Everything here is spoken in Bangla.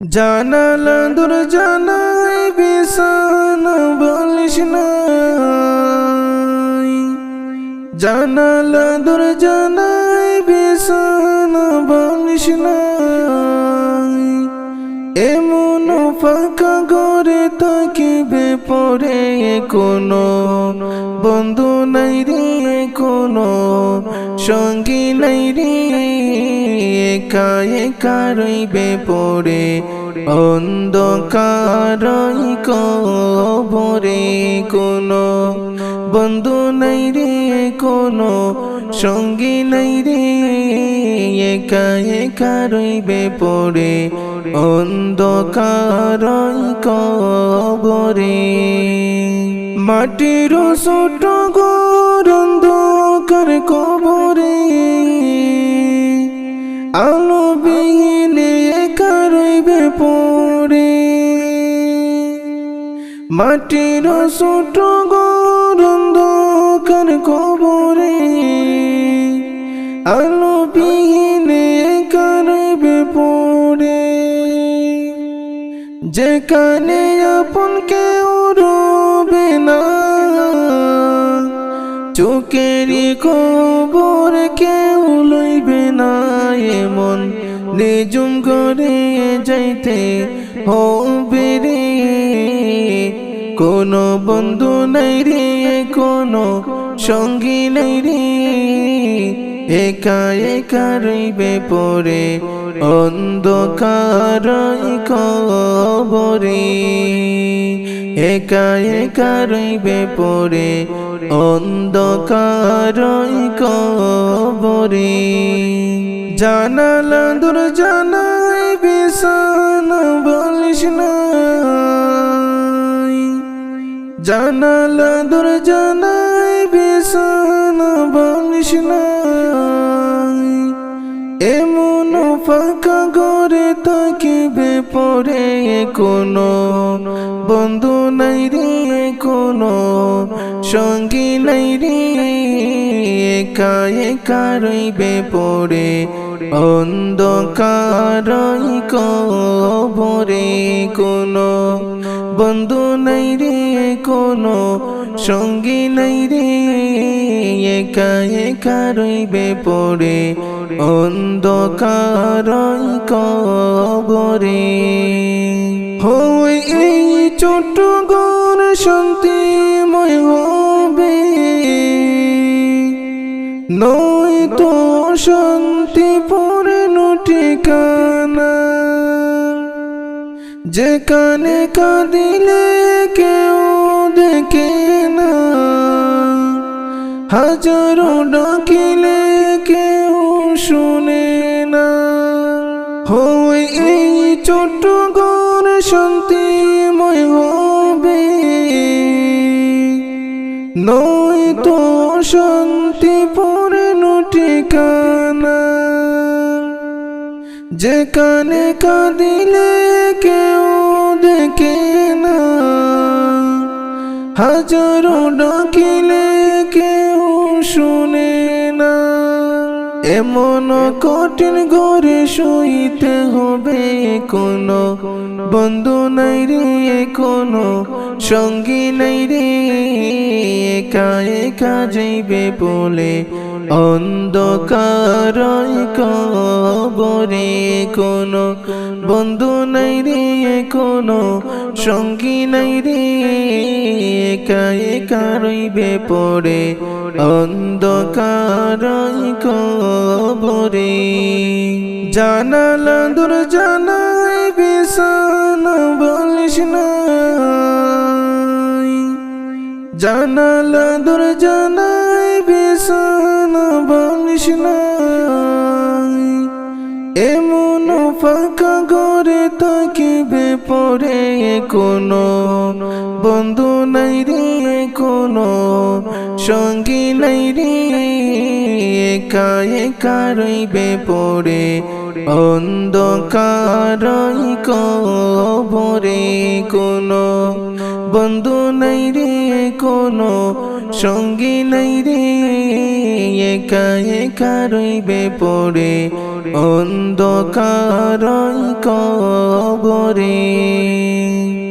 জানালা দূর জানাই বিছানা বলিস নাই। জানালা দূর জানাই বিছানা বলিস নাই। এমন ফাঁকা ঘরে থাকিবে পরে কোনো বন্ধু নাই রে, কোনো সঙ্গী নাই রে। একা একা রইবে পড়ে অন্ধকারই কবরে কোনো বন্ধু নাই রে, কোনো সঙ্গী নাই রে। একা একা রইবে পড়ে অন্ধকারই কবরে। মাটির ছোট গোর আলো বিহীনে একা রইবে পড়ে। মাটির ছোট গোর অন্ধকার কবরে। আলো বিহীনে একা রইবে পড়ে। যেখানে আপন কেউ রবে না। চোখেরই খবর কেউ এমন নিজুম করে যাইতে হবে রে। কোনো বন্ধু নাই রে, কোনো সঙ্গী নাই রে। একা একা রইবে পরে, অন্ধকার কবরে। একা একা রইবে পরে, অন্ধকার কবরে। জানালা দূর জানাই বিছানা বলিস জানালা দূর জানাই বিছানা বলিস এমন ফাঁকা ঘরে থাকিবে পরে কোনো বন্ধু নাই রে, কোনো সঙ্গী নাই রে। একা একা রইবে পড়ে অন্ধকারই কবরে কোনো বন্ধু নাই রে, কোনো সঙ্গী নাই রে। একা একা রইবে পড়ে অন্ধকারই কবরে। এই ছোট গর হবে। নয় তো শান্তি ঠিকানা যেখানে কাঁদিলে কেউ দেখে না। হাজারো ডাকিলে কেউ শুনে না। হই এই ছোট্ট ঘর শান্তিময় হবে। নয় তো শান্তি পরে ঠিকানা যেখানে কাঁদিলে কেউ দেখে না। হাজারো ডাকিলে কেউ শুনে না। এমন কঠিন ঘরে শুইতে হবে কোনো। বন্ধু নাই রে কোনো, সঙ্গী নাই রে। একা একা যাইবে বলে অন্ধকার কবরে কোনো বন্ধু নাই রে, কোনো সঙ্গী নাই রে। একা একা রইবে পড়ে অন্ধকার কবরে। জানালা দূর জানাই, বিছানা বলিস নাই। জানালা দূর জানাই বিছানা বলিস নাই। এমন ফাঁকা ঘরে থাকিবে পরে কোনো বন্ধু নাই রে, কোনো সঙ্গী নাই রে। একা একা রইবে পড়ে অন্ধকারই কবরে কোনো বন্ধু নাই রে, কোনো সঙ্গী নাই রে। কে কারইবে পড়ে অন্ধকারই কবরে।